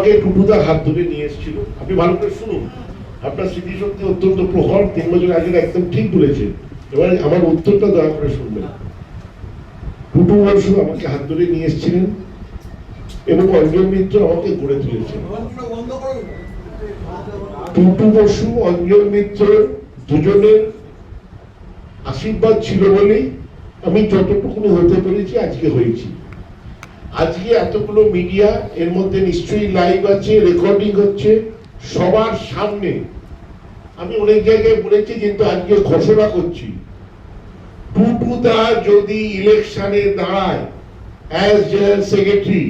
আমাকে টুটুদা হাত ধরে নিয়ে এসেছিল। আপনি ভালো করে শুনুন। আপনার স্মৃতিশক্তি অত্যন্ত প্রখর, তিন বছর আগে একদম ঠিক বলেছে। এবার আমার উত্তরটা দয়া করে শুনবেন। টুটু বসু আমাকে হাত ধরে নিয়ে এসেছিলেন এবং অঞ্জন মিত্র আমাকে গড়ে তুলেছেন। টুটু বসু, অঞ্জন মিত্র দুজনের আশীর্বাদ ছিল বলেই আমি যতটুকু হতে পেরেছি আজকে হয়েছি। আজকে এতগুলো মিডিয়া, এর মধ্যে নিশ্চয়ই লাইভ আছে রেকর্ডিং হচ্ছে, সবার সামনে। আমি অনেক জায়গায় বলেছি, কিন্তু আজকে ঘোষণা করছি। টুটুদা যদি ইলেকশনে দাঁড়ায় অ্যাজ জেনারেল সেক্রেটারি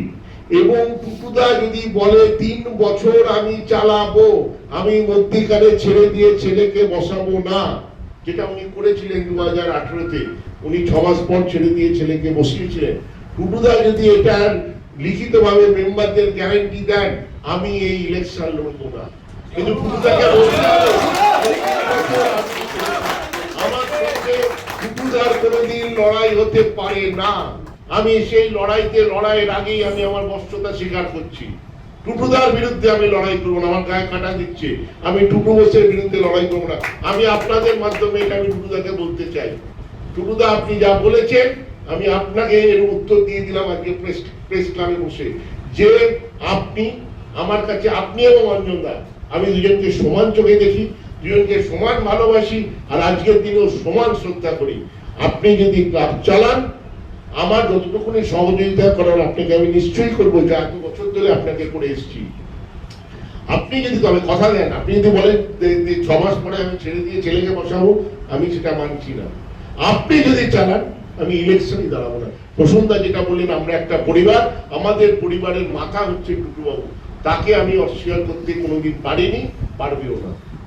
এবং টুটুদা যদি বলে, তিন বছর আমি চালাবো, আমি মধ্যিকারে ছেড়ে দিয়ে ছেলেকে বসাবো না, যেটা উনি করেছিলেন দু হাজার আঠেরোতে, উনি ছ মাস পর ছেড়ে দিয়ে ছেলেকে বসিয়েছিলেন। টুটুদা যদি এটা লিখিতভাবে মেম্বারদের গ্যারান্টি দেন, আমি এই ইলেকশন লড়বো না। কিন্তু টুটুদাকে টুটুদার কোনোদিন লড়াই হতে পারে না। আমি সেই লড়াইতে লড়াইয়ের আগেই আমি আমার বস্ত্রতা স্বীকার করছি। টুটুদার বিরুদ্ধে আমি লড়াই করব না, আমার গায়ে কাটা দিচ্ছে। আমি টুটু বোসের বিরুদ্ধে লড়াই করব না। আমি আপনাদের মাধ্যমে এটা আমি টুটুদাকে বলতে চাই। টুটুদা, আপনি যা বলেছেন আমি আপনাকে এর উত্তর দিয়ে দিলাম আজকে প্রেস প্রেস ক্লাবে বসে। যে আপনি, আমার কাছে আপনি এবং অঞ্জনদা, আমি দুজনকে সমান চোখে দেখি, দুজনকে সমান ভালোবাসি, আর আজকের দিনেও সমান শ্রদ্ধা করি। আপনি যদি ক্লাব চালান, আমার যতটুকুনি সহযোগিতা করার আপনাকে আমি নিশ্চয়ই করব, যা এত বছর ধরে আপনাকে করে এসেছি। আপনি যদি তবে কথা দেন, আপনি যদি বলেন ছ মাস পরে আমি ছেড়ে দিয়ে ছেলেকে বসাবো, আমি সেটা মানছি না। আপনি যদি চালান আমি ইলেকশনই দাঁড়াবো না। প্রসন্দা যেটা বললেন, আমরা একটা পরিবার, আমাদের পরিবারের মাথা হচ্ছে টুটুবাবু। তাকে আমি অস্বীকার করতে কোনোদিন পারিনি, পারবেও না।